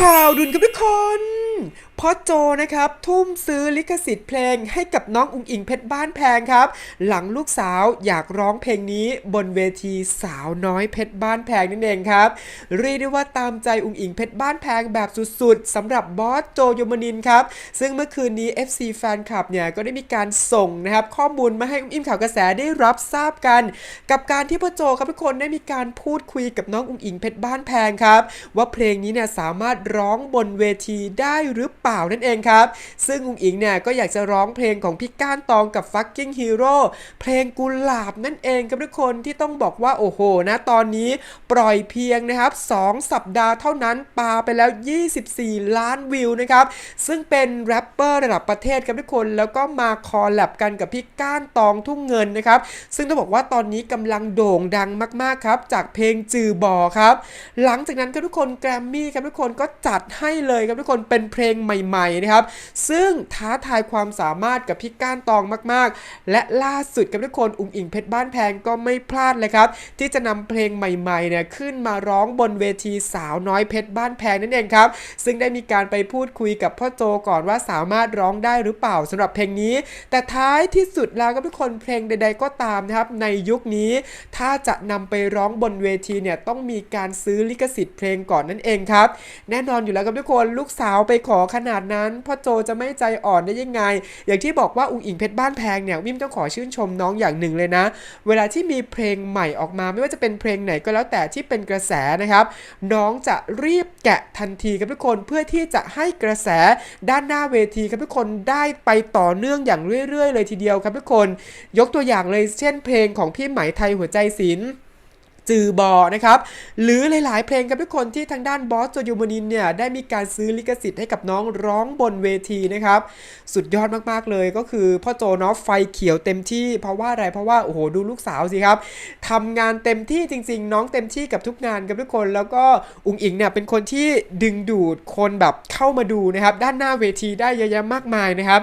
ข่าวดุนกับทุกคน พ่อโจนะครับทุ่มซื้อลิขสิทธิ์เพลงให้กับน้องอุงอิงเพชรบ้านแพงครับ หลังลูกสาวอยากร้องเพลงนี้บนเวทีสาวน้อยเพชรบ้านแพงนั่นเองครับ เรียกได้ว่าตามใจอุงอิงเพชรบ้านแพงแบบสุดๆสำหรับบอสโจยมนินครับ ซึ่งเมื่อคืนนี้ FC แฟนคลับเนี่ยก็ได้มีการส่งนะครับข้อมูลมาให้อุ้มอิมข่าวกระแสได้รับทราบกัน กับการที่พ่อโจครับทุกคนได้มีการพูดคุยกับน้องอุงอิงเพชรบ้านแพงครับ ว่าเพลงนี้เนี่ยสามารถร้องบนเวทีได้หรือเปล่านั่นเองครับ ซึ่งอุงอิงเนี่ยก็อยากจะร้องเพลงของพี่ก้านตองกับ fucking hero เพลงกุหลาบนั่นเองครับทุกคนที่ต้องบอกว่าโอ้โหนะตอนนี้ปล่อยเพียงนะครับ 2 สัปดาห์เท่านั้นปาไปแล้ว 24 ล้านวิวนะครับ ซึ่งเป็นแรปเปอร์ระดับประเทศครับทุกคน แล้วก็มาคอลแลบกันกับพี่ก้านตองทุ่งเงินนะครับ ซึ่งต้องบอกว่าตอนนี้กำลังโด่งดังมากๆครับ จากเพลงจือบอครับ หลังจากนั้นครับทุกคนแกรมมี่ครับทุกคนก็จัดให้เลยครับทุกคนเป็นเพลงใหม่ๆนะครับ ซึ่งท้าทายความสามารถกับพี่ก้านตองมากๆ และล่าสุดครับทุกคนอุ๋งอิงเพชรบ้านแพงก็ไม่พลาดเลยครับ ที่จะนำเพลงใหม่ๆเนี่ยขึ้นมาร้องบนเวทีสาวน้อยเพชรบ้านแพงนั่นเองครับ ซึ่งได้มีการไปพูดคุยกับพ่อโจก่อนว่าสามารถร้องได้หรือเปล่าสำหรับเพลงนี้ แต่ท้ายที่สุดแล้วครับทุกคนเพลงใด ๆ ก็ตามนะครับ ในยุคนี้ ถ้าจะนำไปร้องบนเวทีเนี่ยต้องมีการซื้อลิขสิทธิ์เพลงก่อนนั่นเองครับ แน่นอนอยู่แล้วครับทุกคนลูกสาวไปขอขนาดนั้นพ่อโจจะไม่ใจอ่อนได้ยังไง อย่างที่บอกว่าอุ๋งอิงเพชรบ้านแพงเนี่ยวิมต้องขอชื่นชมน้องอย่างหนึ่งเลยนะ เวลาที่มีเพลงใหม่ออกมา ไม่ว่าจะเป็นเพลงไหนก็แล้วแต่ที่เป็นกระแสนะครับ น้องจะรีบแกะทันทีครับทุกคนเพื่อที่จะให้กระแสด้านหน้าเวทีครับทุกคนได้ไปต่อเนื่องอย่างเรื่อยๆ เลยทีเดียวครับทุกคน ยกตัวอย่างเลยเช่นเพลงของพี่ไหมไทยหัวใจศิลป์ จือบอนะครับหรือหลาย ๆ เพลงครับทุกคนที่ทางด้านบอสโจยูมานินเนี่ยได้มีการซื้อลิขสิทธิ์ให้กับน้องร้องบนเวทีนะครับสุดยอดมากๆเลยก็คือพ่อโจเนาะไฟเขียวเต็มที่เพราะว่าอะไรเพราะว่าโอ้โหดูลูกสาวสิครับทำงานเต็มที่จริง ๆ น้องเต็มที่กับทุกงานกับทุกคนแล้วก็อุ๋งอิงเนี่ยเป็นคนที่ดึงดูดคนแบบเข้ามาดูนะครับด้านหน้าเวทีได้เยอะแยะมากมายนะครับ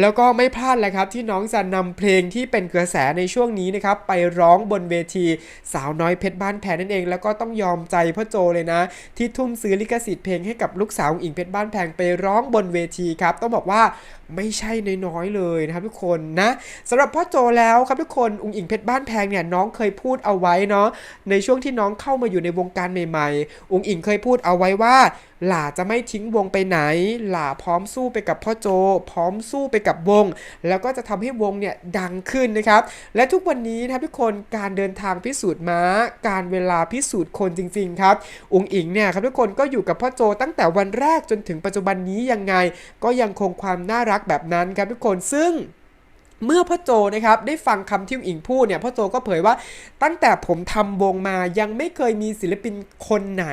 แล้วก็ไม่พลาดเลยครับที่น้องจะนำเพลงที่เป็นกระแสในช่วงนี้นะครับไปร้องบนเวทีสาวน้อยเพพชรบ้านแพงนั่นเอง แล้วก็ต้องยอมใจพ่อโจเลยนะ ที่ทุ่มซื้อลิขสิทธิ์เพลงให้กับลูกสาวอุ๋งอิงเพชรบ้านแพงไปร้องบนเวทีครับ ต้องบอกว่าไม่ใช่น้อยๆเลยนะครับทุกคนนะสำหรับพ่อโจแล้วครับทุกคนอุ๋งอิงเพชรบ้านแพงเนี่ยน้องเคยพูดเอาไว้เนาะในช่วงที่น้องเข้ามาอยู่ในวงการใหม่ๆ อุ๋งอิงเคยพูดเอาไว้ว่าหล่าจะไม่ทิ้งวงไปไหน หล่าพร้อมสู้ไปกับพ่อโจ พร้อมสู้ไปกับวง แล้วก็จะทำให้วงเนี่ยดังขึ้นนะครับ และทุกวันนี้นะครับทุกคนการเดินทางพิสูจน์ม้า การเวลาพิสูจน์คนจริง ๆ ครับอุงอิงเนี่ยครับทุกคนก็อยู่กับพ่อโจตั้งแต่วันแรกจนถึงปัจจุบันนี้ยังไง ก็ยังคงความน่ารักแบบนั้นครับทุกคนซึ่ง เมื่อพ่อโจนะครับได้ฟังคำที่อุ๋งอิงพูดเนี่ยพ่อโจก็เผยว่าตั้งแต่ผมทำวงมายังไม่เคยมีศิลปินคนไหน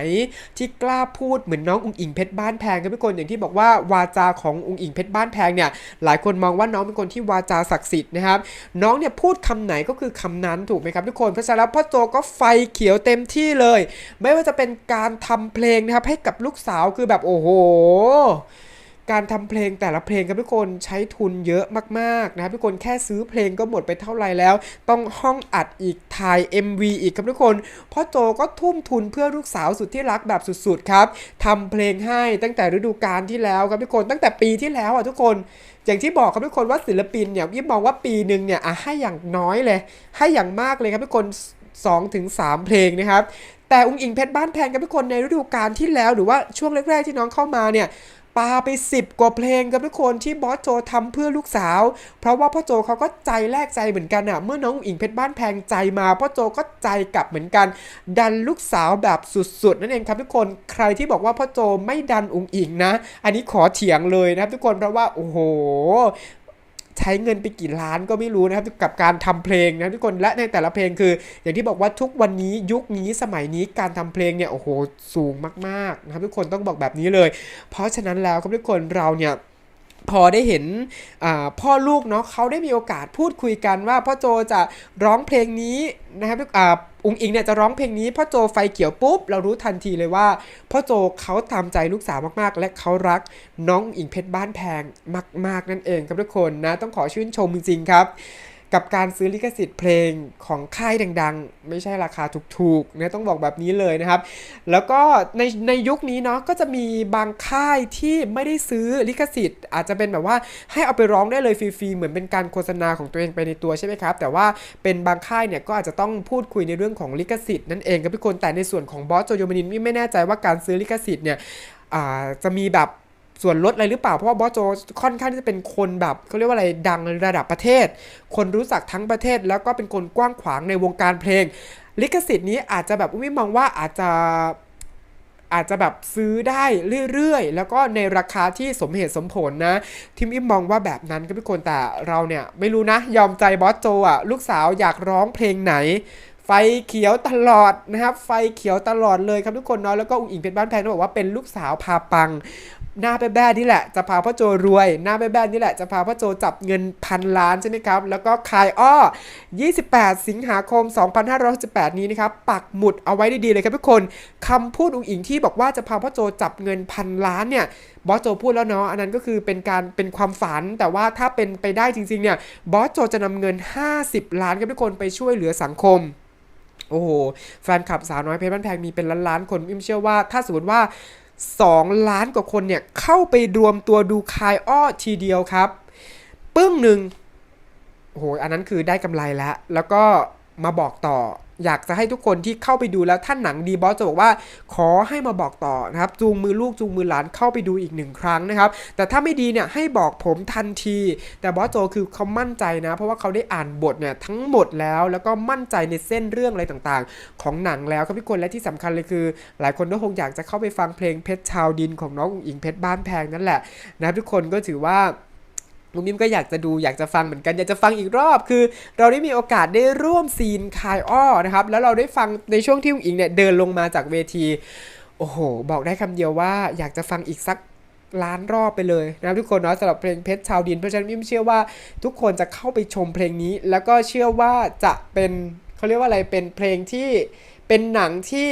ที่กล้าพูดเหมือนน้องอุ๋งอิงเพชรบ้านแพงครับทุกคนอย่างที่บอกว่าวาจาของอุ๋งอิงเพชรบ้านแพงเนี่ยหลายคนมองว่าน้องเป็นคนที่วาจาศักดิ์สิทธิ์นะครับน้องเนี่ยพูดคำไหนก็คือคำนั้นถูกไหมครับทุกคนเพราะฉะนั้นพ่อโจก็ไฟเขียวเต็มที่เลย ไม่ว่าจะเป็นการทำเพลงนะครับให้กับลูกสาวคือแบบโอ้โห การทำเพลงแต่ละเพลงครับทุกคนใช้ทุนเยอะมากๆนะครับทุกคนแค่ซื้อเพลงก็หมดไปเท่าไหร่แล้ว ต้องห้องอัดอีกถ่าย MV อีกครับทุกคนพ่อโจก็ทุ่มทุนเพื่อลูกสาวสุดที่รักแบบสุดๆครับทำเพลงให้ตั้งแต่ฤดูกาลที่แล้วครับทุกคนตั้งแต่ปีที่แล้วอะทุกคนอย่างที่บอกครับทุกคนว่าศิลปินเนี่ยยิ่งมองว่าปีหนึ่งเนี่ยอะให้อย่างน้อยเลย ให้อย่างมากเลยครับทุกคน2ถึง3เพลงนะครับแต่อุ้งอิงเพชรบ้านแพงกับทุกคนในฤดูกาลที่แล้วหรือว่าช่วงแรกๆที่น้องเข้ามาเนี่ย ปาไป 10 กว่าเพลงกับทุกคนที่บอสโจทำเพื่อลูกสาว เพราะว่าพ่อโจเขาก็ใจแลกใจเหมือนกันอะเมื่อน้องอิงเพชรบ้านแพงใจมาพ่อโจก็ใจกลับเหมือนกัน ดันลูกสาวแบบสุดๆ นั่นเองครับทุกคนใครที่บอกว่าพ่อโจไม่ดันอุงอิงนะ อันนี้ขอเถียงเลยนะครับทุกคนเพราะว่าโอ้โห ใช้เงินไปกี่ล้านก็ไม่รู้นะครับกับการทำเพลงนะทุกคนและในแต่ละเพลงคือ อย่างที่บอกว่าทุกวันนี้ยุคนี้สมัยนี้การทำเพลงเนี่ยโอ้โหสูงมากๆนะครับทุกคนต้องบอกแบบนี้เลย เพราะฉะนั้นแล้วครับทุกคนเราเนี่ย พอได้เห็นพ่อลูกเนาะเขาได้มีโอกาสพูดคุยกันว่าพ่อโจจะร้องเพลงนี้นะครับอุงอิงเนี่ยจะร้องเพลงนี้พ่อโจไฟเขียวปุ๊บ เรารู้ทันทีเลยว่าพ่อโจเขาตามใจลูกสาวมากๆ และเขารักน้องอิงเพชรบ้านแพงมาก ๆ นั่นเองครับทุกคนนะต้องขอชื่นชมจริงๆครับ กับการซื้อลิขสิทธิ์เพลงของค่ายดังๆ ไม่ใช่ราคาถูกๆนะต้องบอกแบบนี้เลยนะครับ แล้วก็ในในยุคนี้เนาะก็จะมีบางค่ายที่ไม่ได้ซื้อลิขสิทธิ์ อาจจะเป็นแบบว่าให้เอาไปร้องได้เลยฟรีๆเหมือนเป็นการโฆษณาของตัวเองไปในตัวใช่ไหมครับ แต่ว่าเป็นบางค่ายเนี่ยก็อาจจะต้องพูดคุยในเรื่องของลิขสิทธิ์นั่นเองครับทุกคนแต่ในส่วนของบอสโจโยมานินไม่แน่ใจว่าการซื้อลิขสิทธิ์เนี่ยจะมีแบบ ส่วนลดอะไรหรือเปล่าเพราะว่าบอสโจค่อนข้างที่จะเป็นคนแบบเขาเรียกว่าอะไรดังระดับประเทศ คนรู้จักทั้งประเทศ แล้วก็เป็นคนกว้างขวางในวงการเพลง ลิขสิทธิ์นี้อาจจะแบบอุ้ยมองว่าอาจจะอาจจะแบบซื้อได้เรื่อยๆ แล้วก็ในราคาที่สมเหตุสมผลนะทีมอิมมองว่าแบบนั้นก็ทุกคนแต่เราเนี่ยไม่รู้นะ ยอมใจบอสโจอะลูกสาวอยากร้องเพลงไหน ไฟเขียวตลอดนะครับ ไฟเขียวตลอดเลยครับทุกคนเนาะแล้วก็อุ๋งอิงเพชรบ้านแพงต้องบอกว่าเป็นลูกสาวพาปังหน้าแบ้ๆนี่แหละจะพาพ่อโจรวย หน้าแบ้ๆนี่แหละจะพาพ่อโจจับเงินพันล้านใช่ไหมครับ แล้วก็คายอ้อ 28 สิงหาคม 2568 นี้นะครับ ปักหมุดเอาไว้ดีๆเลยครับทุกคนคำพูดอุ๋งอิงที่บอกว่าจะพาพ่อโจจับเงินพันล้านเนี่ยบอสโจพูดแล้วเนาะ อันนั้นก็คือเป็นการเป็นความฝัน แต่ว่าถ้าเป็นไปได้จริงๆเนี่ย บอสโจจะนำเงิน 50 ล้านครับทุกคนไปช่วยเหลือสังคมโอ้โห แฟนคลับสาวน้อยเพชรบ้านแพงมีเป็นล้านๆคนอิมเชื่อว่าถ้าสมมติว่า 2 ล้านกว่าคนเนี่ยเข้าไปรวมตัวดูคายอ้อทีเดียวครับ ปึ้งหนึ่งโอ้โหอันนั้นคือได้กำไรแล้ว แล้วก็มาบอกต่ออยากจะให้ทุกคนที่เข้าไปดูแล้วท่านหนังดีบอสจะบอกว่า ขอให้มาบอกต่อนะครับ จูงมือลูกจูงมือหลานเข้าไปดูอีกหนึ่งครั้งนะครับ แต่ถ้าไม่ดีเนี่ยให้บอกผมทันที แต่บอสโจคือเขามั่นใจนะ เพราะว่าเขาได้อ่านบทเนี่ยทั้งหมดแล้ว แล้วก็มั่นใจในเส้นเรื่องอะไรต่างๆ ของหนังแล้วครับทุกคนและที่สำคัญเลยคือ หลายคนก็คงอยากจะเข้าไปฟังเพลงเพชรชาวดินของน้องอุ๋งอิงเพชรบ้านแพงนั่นแหละนะครับทุกคนก็ถือว่า ลุงนิ่มก็อยากจะดูอยากจะฟังเหมือนกัน อยากจะฟังอีกรอบ คือเราได้มีโอกาสได้ร่วมซีนคายอ้อนะครับแล้วเราได้ฟังในช่วงที่อุ๋งอิงเนี่ยเดินลงมาจากเวที โอ้โห บอกได้คำเดียวว่าอยากจะฟังอีกสักล้านรอบไปเลยนะครับทุกคนเนาะสำหรับเพลงเพชรชาวดินเพราะฉะนั้นมิมเชื่อว่าทุกคนจะเข้าไปชมเพลงนี้ แล้วก็เชื่อว่าจะเป็นเขาเรียกว่าอะไรเป็นเพลงที่เป็นหนังที่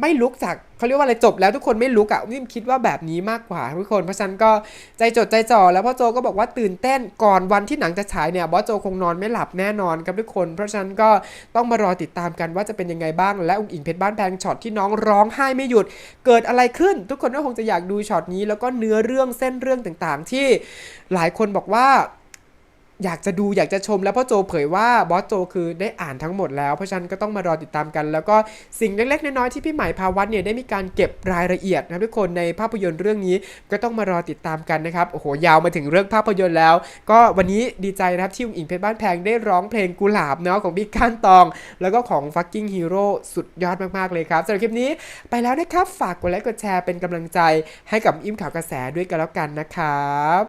ไม่ลุกจากเขาเรียกว่าอะไรจบแล้วทุกคนไม่ลุกอะ่ะมิมคิดว่าแบบนี้มากกว่าทุกคน เพราะฉะนั้นก็ใจจดใจจ่อแล้วพ่อโจก็บอกว่าตื่นเต้นก่อนวันที่หนังจะฉายเนี่ยบอสโจคงนอนไม่หลับแน่นอนครับทุกคน เพราะฉะนั้นก็ต้องมารอติดตามกันว่าจะเป็นยังไงบ้าง และอุ้งอิงเพชรบ้านแพงช็อตที่น้องร้องไห้ไม่หยุด เกิดอะไรขึ้น ทุกคนก็คงจะอยากดูช็อตนี้ แล้วก็เนื้อเรื่องเส้นเรื่องต่างๆ ที่หลายคนบอกว่า อยากจะดูอยากจะชมแล้วพ่อโจเผยว่าบอสโจคือได้อ่านทั้งหมดแล้ว เพราะฉะนั้นก็ต้องมารอติดตามกัน แล้วก็สิ่งเล็กๆน้อยๆที่พี่ใหม่พาวัดเนี่ยได้มีการเก็บรายละเอียดนะทุกคนในภาพยนตร์เรื่องนี้ก็ต้องมารอติดตามกันนะครับโอ้โหยาวมาถึงเรื่องภาพยนตร์แล้ว ก็วันนี้ดีใจนะครับที่อุ๋งอิงเพชรบ้านแพงได้ร้องเพลงกุหลาบเนาะของบิ๊กก้านตอง แล้วก็ของ fucking hero สุดยอดมากๆเลยครับสำหรับคลิปนี้ไปแล้วนะครับฝากกดไลค์กดแชร์เป็นกำลังใจให้กับอิมข่าวกระแสด้วยกันแล้วกันนะครับ